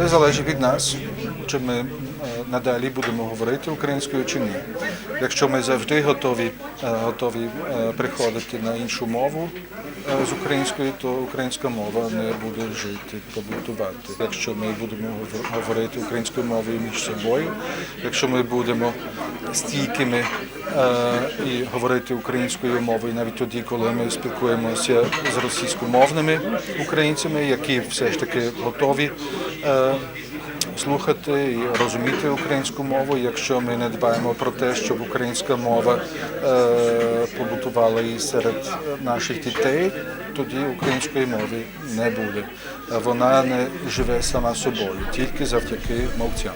Це залежить від нас, чи ми е, надалі будемо говорити українською чи ні. Якщо ми завжди готові, е, готові е, приходити на іншу мову з українською, то українська мова не буде жити, побутувати. Якщо ми будемо говор- говорити українською мовою між собою, якщо ми будемо стійкими е, і говорити українською мовою навіть тоді, коли ми спілкуємося з російськомовними українцями, які все ж таки готові е, слухати і розуміти українську мову, якщо ми не дбаємо про те, щоб українська мова е, побутувала і серед наших дітей, тоді української мови не буде. Вона не живе сама собою, тільки завдяки мовцям.